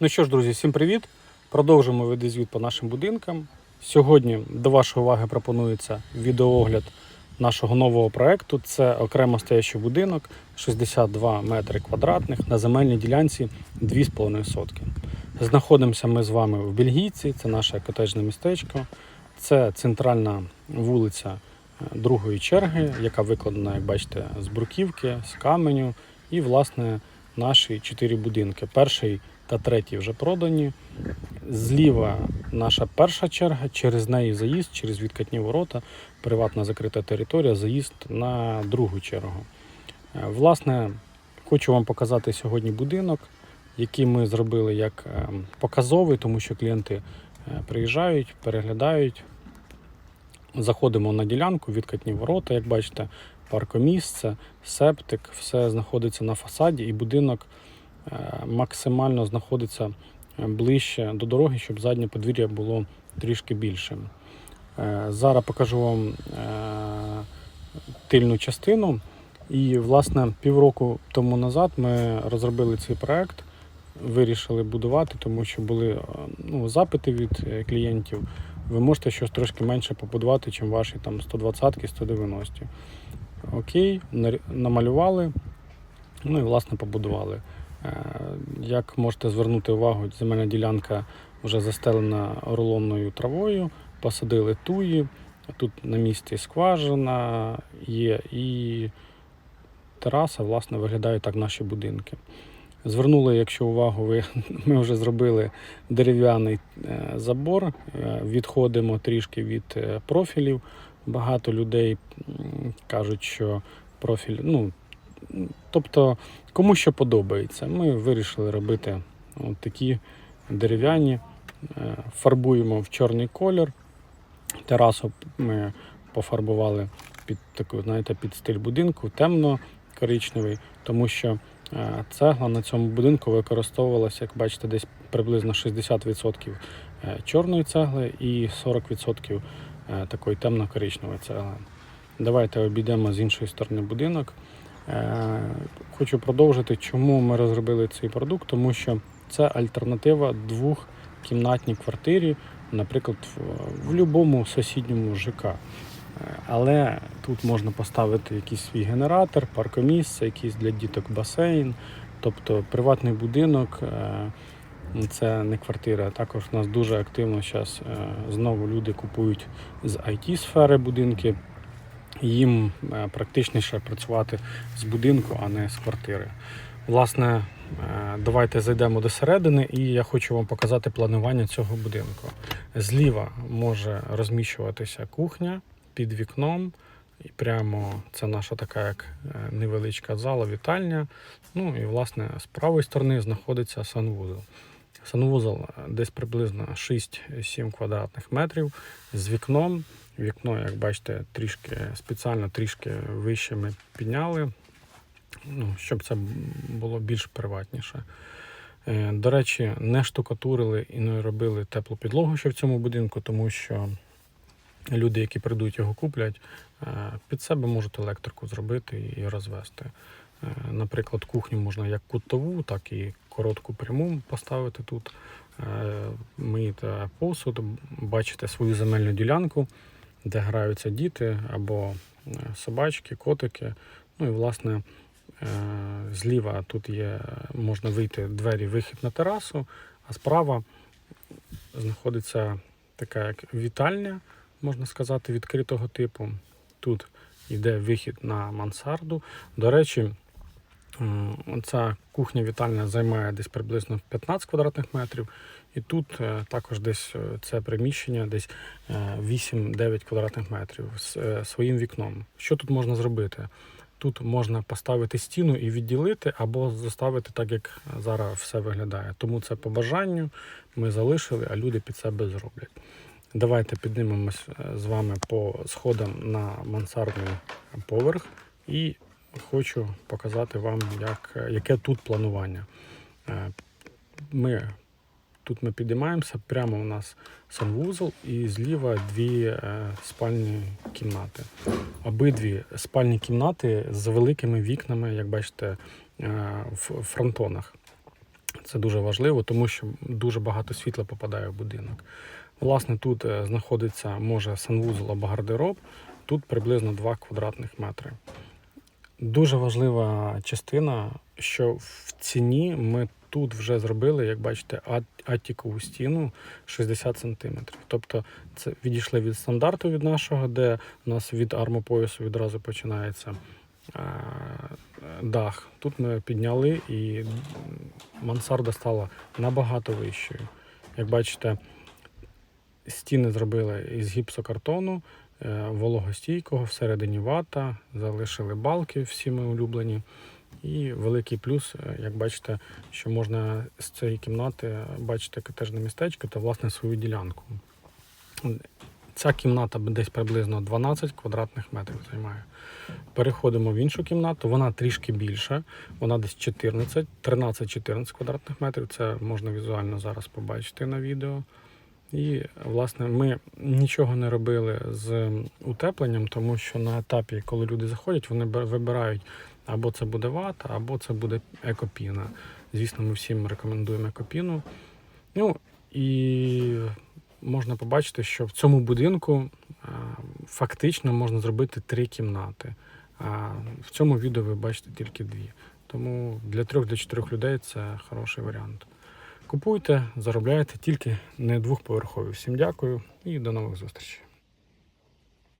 Ну що ж, друзі, всім привіт! Продовжуємо видозвіт по нашим будинкам. Сьогодні до вашої уваги пропонується відеоогляд нашого нового проекту. Це окремо стоящий будинок 62 метри квадратних на земельній ділянці 2,5 сотки. Знаходимося ми з вами в Бельгійці, це наше котеджне містечко. Це центральна вулиця е, другої черги, яка викладена, як бачите, з бруківки, з каменю. І, власне, наші чотири будинки. Перший та третій вже продані. Зліва наша перша черга, через неї заїзд, через відкатні ворота, приватна закрита територія, заїзд на другу чергу. Е, Власне, хочу вам показати сьогодні будинок, який ми зробили як е, показовий, тому що клієнти е, приїжджають, переглядають. Заходимо на ділянку, відкатні ворота, як бачите, паркомісце, септик, все знаходиться на фасаді, і будинок максимально знаходиться е, ближче до дороги, щоб заднє подвір'я було трішки більшим. Е, Зараз покажу вам е, тильну частину. І, власне, півроку тому назад ми розробили цей проект, вирішили будувати, тому що були е, ну, запити від е, клієнтів. Ви можете щось трошки менше побудувати, ніж ваші там 120-ки, 190 Окей, намалювали, ну і власне побудували. Е, Як можете звернути увагу, земельна ділянка вже застелена рулонною травою, посадили туї. Тут на місці скважина є і тераса, власне, виглядають так наші будинки. Звернули, якщо увагу, ви, ми вже зробили дерев'яний е, забор, е, відходимо трішки від профілів. Багато людей кажуть, що профіль, ну, тобто, кому що подобається. Ми вирішили робити от такі дерев'яні, е, фарбуємо в чорний колір. Терасу ми пофарбували під таку, знаєте, під стиль будинку, темно-коричневий, тому що е, цегла на цьому будинку використовувалася, як бачите, десь приблизно 60% е, чорної цегли і 40% е, такої темно-коричневої цегли. Давайте обійдемо з іншої сторони будинок. Е, Хочу продовжити, чому ми розробили цей продукт, тому що це альтернатива двохкімнатній квартирі, наприклад, в, будь-якому сусідньому ЖК. Е, Але тут можна поставити якийсь свій генератор, паркомісце, якийсь для діток басейн, тобто приватний будинок. е, Це не квартира. Також у нас дуже активно зараз знову люди купують з it сфери будинки. Їм е, практичніше працювати з будинку, а не з квартири. Власне, е, давайте зайдемо до середини, і я хочу вам показати планування цього будинку. Зліва може розміщуватися кухня під вікном. І прямо це наша така як е, невеличка зала, вітальня. Ну і власне з правої сторони знаходиться санвузол. Санвузол е, десь приблизно 6-7 квадратних метрів з вікном. Вікно, як бачите, трішки спеціально трішки вище ми підняли, ну, щоб це було більш приватніше. Е, До речі, не штукатурили і не робили теплу підлогу ще в цьому будинку, тому що люди, які прийдуть його куплять, е, під себе можуть електрику зробити і розвести. Наприклад, кухню можна як кутову, так і коротку пряму поставити тут. Е, Миєте посуд, бачите свою земельну ділянку, де граються діти або е, собачки, котики. Ну і власне е, зліва тут є, можна вийти двері, вихід на терасу, а справа знаходиться така як вітальня, можна сказати, відкритого типу. Тут йде вихід на мансарду. До речі, ця кухня-вітальня займає десь приблизно 15 квадратних метрів. І тут е, також десь е, це приміщення, десь е, 8-9 квадратних метрів з е, своїм вікном. Що тут можна зробити? Тут можна поставити стіну і відділити, або заставити так, як зараз все виглядає. Тому це по бажанню ми залишили, а люди під себе зроблять. Давайте піднімемось е, з вами по сходам на мансардний поверх і хочу показати вам, як, яке тут планування. Е, Ми, тут ми підіймаємося, прямо у нас санвузол і зліва дві е, спальні кімнати. Обидві спальні кімнати з великими вікнами, як бачите, е, в фронтонах. Це дуже важливо, тому що дуже багато світла попадає в будинок. Власне, тут знаходиться може санвузол або гардероб, тут приблизно 2 квадратних метри. Дуже важлива частина, що в ціні ми тут вже зробили, як бачите, ат- аттікову стіну 60 см. Тобто це відійшли від стандарту від нашого, де у нас від армопоясу відразу починається е, дах. Тут ми підняли і мансарда стала набагато вищою. Як бачите, стіни зробили із гіпсокартону, е, вологостійкого, всередині вата, залишили балки всі ми улюблені. І великий плюс, е, як бачите, що можна з цієї кімнати бачити котежне містечко та власне свою ділянку. Ця кімната десь приблизно 12 квадратних метрів займає. Переходимо в іншу кімнату, вона трішки більша, вона десь 14, 13-14 квадратних метрів. Це можна візуально зараз побачити на відео. І, власне, ми нічого не робили з утепленням, тому що на етапі, коли люди заходять, вони вибирають або це буде вата, або це буде екопіна. Звісно, ми всім рекомендуємо екопіну. Ну і можна побачити, що в цьому будинку фактично можна зробити три кімнати. А в цьому відео ви бачите тільки дві. Тому для трьох-чотирьох людей це хороший варіант. Купуйте, заробляйте тільки не двохповерхові. Всім дякую і до нових зустрічей.